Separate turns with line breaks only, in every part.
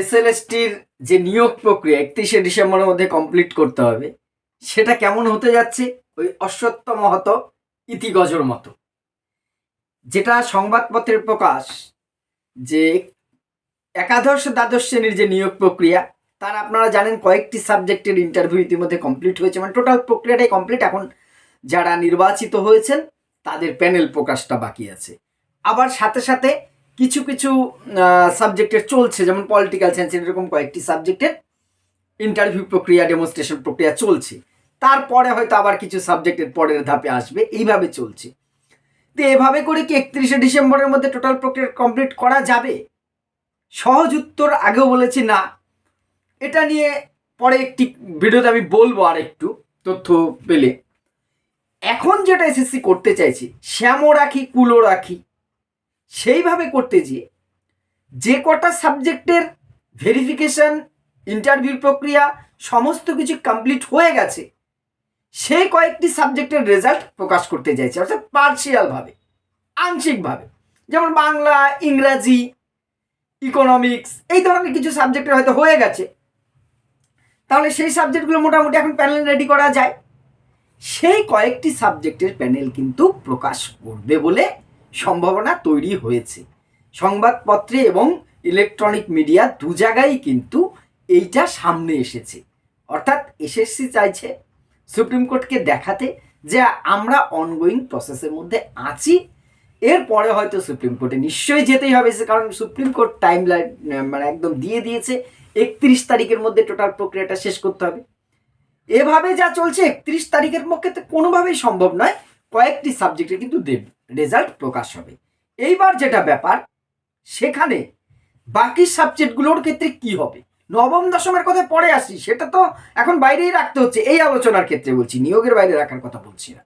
এসএলএসটির যে নিয়োগ প্রক্রিয়া একত্রিশে ডিসেম্বরের মধ্যে কমপ্লিট করতে হবে, সেটা কেমন হতে যাচ্ছে? ওই অশ্বত্থ মহত ইতিগজর মতো। যেটা সংবাদপত্রের প্রকাশ যে একাদশ দ্বাদশ শ্রেণির যে নিয়োগ প্রক্রিয়া, তার আপনারা জানেন কয়েকটি সাবজেক্টের ইন্টারভিউ ইতিমধ্যে কমপ্লিট হয়েছে। মানে টোটাল প্রক্রিয়াটাই কমপ্লিট এখন যারা নির্বাচিত হয়েছেন, তাদের প্যানেল প্রকাশটা বাকি আছে। আবার সাথে সাথে কিছু কিছু সাবজেক্টের চলছে, যেমন পলিটিক্যাল সায়েন্স এরকম কয়েকটি সাবজেক্টের ইন্টারভিউ প্রক্রিয়া ডেমনস্ট্রেশন প্রক্রিয়া চলছে। তারপরে হয়তো আবার কিছু সাবজেক্টের পরের ধাপে আসবে, এইভাবে চলছে। তো এভাবে করে কি একত্রিশে ডিসেম্বরের মধ্যে টোটাল প্রক্রিয়া কমপ্লিট করা যাবে? সহজ উত্তর আগেও বলেছি না। এটা নিয়ে পরে একটি ভিডিওতে আমি বলব আর একটু তথ্য পেলে। এখন যেটা এসএসসি করতে চাইছি, শ্যামও রাখি কুলো রাখি সেইভাবে করতে গিয়ে যে কটা সাবজেক্টের ভেরিফিকেশন ইন্টারভিউ প্রক্রিয়া সমস্ত কিছু কমপ্লিট হয়ে গেছে, সেই কয়েকটি সাবজেক্টের রেজাল্ট প্রকাশ করতে চাইছে, অর্থাৎ পার্সিয়ালভাবে আংশিকভাবে। যেমন বাংলা, ইংরাজি ইকোনমিক্স এই ধরনের কিছু সাবজেক্টের হয়তো হয়ে গেছে। তাহলে সেই সাবজেক্টগুলো মোটামুটি এখন প্যানেল রেডি করা যায়। সেই কয়েকটি সাবজেক্টের প্যানেল কিন্তু প্রকাশ করবে বলে সম্ভাবনা তৈরি হয়েছে। সংবাদপত্রে এবং ইলেকট্রনিক মিডিয়া দু জায়গায় কিন্তু এইটা সামনে এসেছে। অর্থাৎ এসএসসি চাইছে সুপ্রিম কোর্টকে দেখাতে যে আমরা অনগোয়িং প্রসেসের মধ্যে আছি। এরপরে হয়তো সুপ্রিম কোর্টে নিশ্চয়ই যেতেই হবে সে কারণ সুপ্রিম কোর্ট টাইম লাইন মানে একদম দিয়ে দিয়েছে, একত্রিশ তারিখের মধ্যে টোটাল প্রক্রিয়াটা শেষ করতে হবে। এভাবে যা চলছে একত্রিশ তারিখের পক্ষে তো কোনোভাবেই সম্ভব নয়। কয়েকটি সাবজেক্টে কিন্তু রেজাল্ট প্রকাশ হবে। এইবার যেটা ব্যাপার, সেখানে বাকি সাবজেক্টগুলোর ক্ষেত্রে কি হবে? নবম, দশমের কথা পরে আসি সেটা তো এখন বাইরেই রাখতে হচ্ছে, এই আলোচনার ক্ষেত্রে বলছি, নিয়োগের বাইরে রাখার কথা বলছি না।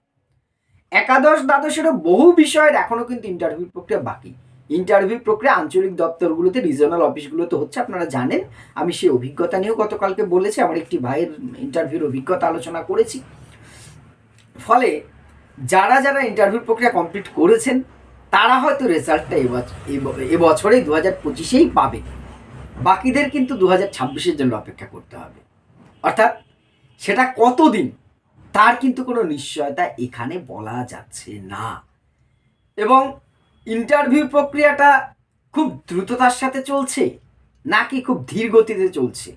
একাদশ, দ্বাদশেরও বহু বিষয়ের এখনও কিন্তু ইন্টারভিউ প্রক্রিয়া বাকি। ইন্টারভিউ প্রক্রিয়া আঞ্চলিক দপ্তরগুলোতে রিজনাল অফিসগুলোতে হচ্ছে, আপনারা জানেন। আমি সেই অভিজ্ঞতা নিয়েও গতকালকে বলেছি, আমার একটি ভাইয়ের ইন্টারভিউর অভিজ্ঞতা আলোচনা করেছি। ফলে যারা যারা ইন্টারভিউ প্রক্রিয়া কমপ্লিট করেছেন, তারা হয়তো রেজাল্টটা এবছরেই দু হাজার পঁচিশেই পাবে। বাকিদের কিন্তু দু হাজার ছাব্বিশের জন্য অপেক্ষা করতে হবে। অর্থাৎ সেটা কতদিন? তার কিন্তু কোনো নিশ্চয়তা এখানে বলা যাচ্ছে না। এবং ইন্টারভিউ প্রক্রিয়াটা খুব দ্রুততার সাথে চলছে, নাকি খুব ধীর গতিতে চলছে?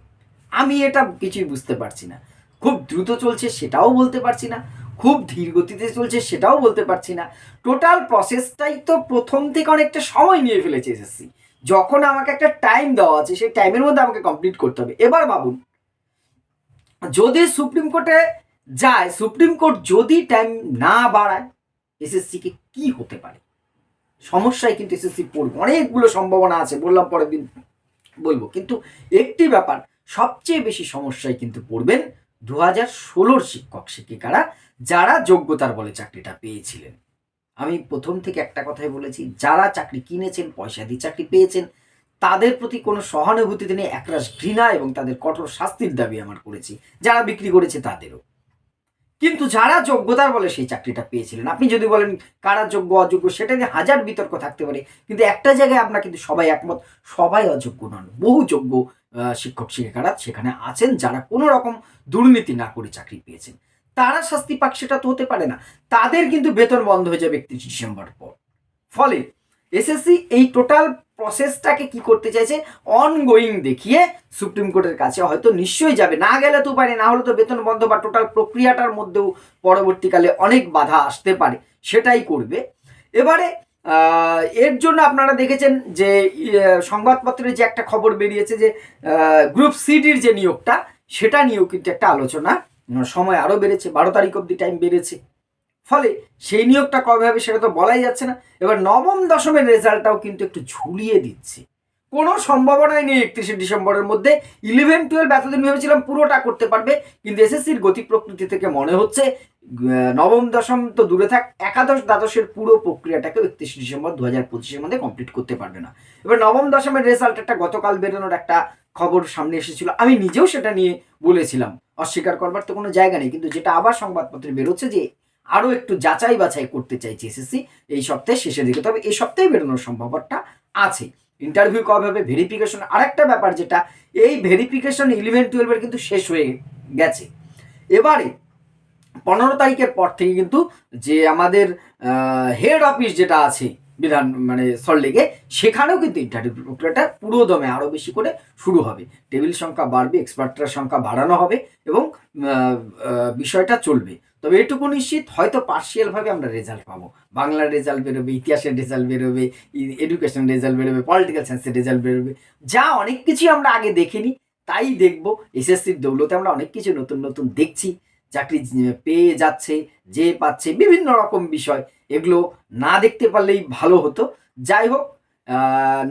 আমি এটা কিছুই বুঝতে পারছি না। খুব দ্রুত চলছে সেটাও বলতে পারছি না। খুব ধীর গতিতে চলছে সেটাও বলতে পারছি না। টোটাল প্রসেসটাই তো প্রথম থেকে অনেকটা সময় নিয়ে ফেলেছে এসএসসি যখন আমাকে একটা টাইম দেওয়া আছে, সেই টাইমের মধ্যে আমাকে কমপ্লিট করতে হবে। এবার ভাবুন, যদি সুপ্রিম কোর্টে যায়, সুপ্রিম কোর্ট যদি টাইম না বাড়ায় এসএসসিকে কি হতে পারে? সমস্যায় কিন্তু এসএসসি পড়বে। অনেকগুলো সম্ভাবনা আছে, বললাম পরের দিন বলব। কিন্তু একটি ব্যাপার, সবচেয়ে বেশি সমস্যায় কিন্তু পড়বেন দু হাজার ষোলোর শিক্ষক শিক্ষিকারা যারা যোগ্যতার বলে চাকরিটা পেয়েছিলেন। আমি প্রথম থেকে একটা কথাই বলেছি, যারা চাকরি কিনেছেন, পয়সা দিয়ে চাকরি পেয়েছেন, তাদের প্রতি কোনো সহানুভূতিতে নেই একরাশ ঘৃণা এবং তাদের কঠোর শাস্তির দাবি আমার করেছি। যারা বিক্রি করেছে তাদেরও। কিন্তু যারা যোগ্যতার বলে সেই চাকরিটা পেয়েছিলেন, আপনি যদি বলেন কারা যোগ্য, অযোগ্য, সেটা নিয়ে হাজার বিতর্ক থাকতে পারে, কিন্তু একটা জায়গায় আপনার কিন্তু সবাই একমত, সবাই অযোগ্য নন, বহু যোগ্য শিক্ষক শিক্ষিকারা সেখানে আছেন, যারা কোনো রকম দুর্নীতি না করে চাকরি পেয়েছেন। তারা শাস্তি পাক সেটা তো হতে পারে না। তাদের কিন্তু বেতন বন্ধ হয়ে যাবে একত্রিশ ডিসেম্বর পর। ফলে এসএসসি এই টোটাল প্রসেসটাকে কি করতে চাইছে? অনগোয়িং দেখিয়ে সুপ্রিম কোর্টের কাছে হয়তো নিশ্চয়ই যাবে। না গেলে তো পারে না হলে তো বেতন বন্ধ বা টোটাল প্রক্রিয়াটার মধ্যেও পরবর্তীকালে অনেক বাধা আসতে পারে। সেটাই করবে। এবারে এর জন্য আপনারা দেখেছেন যে সংবাদপত্রের যে একটা খবর বেরিয়েছে যে গ্রুপ সিডির যে নিয়োগটা, সেটা নিয়েও কিন্তু একটা আলোচনা সময় আরও বেড়েছে, বারো তারিখ অব্দি টাইম বেড়েছে। ফলে সেই নিয়োগটা কবে হবে সেটা তো বলাই যাচ্ছে না। এবার নবম দশমের রেজাল্টটাও কিন্তু একটু ঝুলিয়ে দিচ্ছে। কোনো সম্ভাবনাই নেই একত্রিশে ডিসেম্বরের মধ্যে। ইলেভেন টুয়েলভ এতদিন ভেবেছিলাম পুরোটা করতে পারবে, কিন্তু এসএসসির গতি প্রকৃতি থেকে মনে হচ্ছে নবম, দশম তো দূরে থাক, একাদশ, দ্বাদশের পুরো প্রক্রিয়াটাকেও একত্রিশে ডিসেম্বর দু হাজার পঁচিশের মধ্যে কমপ্লিট করতে পারবে না। এবার নবম, দশমের রেজাল্ট একটা গতকাল বেরোনোর একটা খবর সামনে এসেছিল। আমি নিজেও সেটা নিয়ে বলেছিলাম। অস্বীকার করবার তো কোনো জায়গা নেই, কিন্তু যেটা আবার সংবাদপত্রে বেরোচ্ছে যে আরও একটু যাচাই বাছাই করতে চাইছে এসএসসি এই সপ্তাহের শেষের দিকে। তবে এই সপ্তাহে বেরোনোর সম্ভাবনাটা আছে। ইন্টারভিউ কবে হবে ভেরিফিকেশন আরেকটা ব্যাপার যেটা, এই ভেরিফিকেশন ইলেভেন টুয়েলভের কিন্তু শেষ হয়ে গেছে। এবারে পনেরো তারিখের পর থেকে কিন্তু যে আমাদের হেড অফিস যেটা আছে বিধান মানে সল্টলেকে সেখানেও কিন্তু ইন্টারভিউ প্রক্রিয়াটা পুরো দমে আরও বেশি করে শুরু হবে। টেবিল সংখ্যা বাড়বে এক্সপার্টটার সংখ্যা বাড়ানো হবে এবং বিষয়টা চলবে। তবে এটুকু নিশ্চিত, হয়তো পার্শিয়ালভাবে আমরা রেজাল্ট পাবো। বাংলার রেজাল্ট বেরোবে, ইতিহাসের রেজাল্ট বেরোবে এডুকেশন রেজাল্ট বেরোবে পলিটিক্যাল সায়েন্সের রেজাল্ট বেরোবে। যা অনেক কিছুই আমরা আগে দেখিনি, তাই দেখব। এসএসসির দৌলতে আমরা অনেক কিছু নতুন নতুন দেখছি। চাকরি পেয়ে যাচ্ছে, যে পাচ্ছে, বিভিন্ন রকম বিষয়। এগুলো না দেখতে পারলেই ভালো হতো। যাই হোক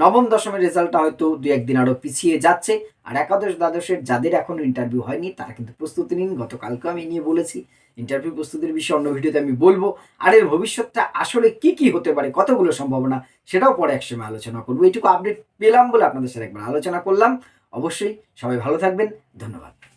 নবম, দশমের রেজাল্টটা হয়তো দু একদিন আরও পিছিয়ে যাচ্ছে। আর একাদশ, দ্বাদশের যাদের এখনও ইন্টারভিউ হয়নি, তারা কিন্তু প্রস্তুতি নিন। গতকালকে আমি নিয়ে বলেছি। ইন্টারভিউ প্রস্তুতির বিষয়ে অন্য ভিডিওতে আমি বলব। আর এর ভবিষ্যৎটা আসলে কি কি হতে পারে, কতগুলো সম্ভাবনা, সেটাও পরে একসময় আলোচনা করব। এইটুকু আপডেট পেলাম বলে আপনাদের সাথে একবার আলোচনা করলাম। অবশ্যই সবাই ভালো থাকবেন। ধন্যবাদ।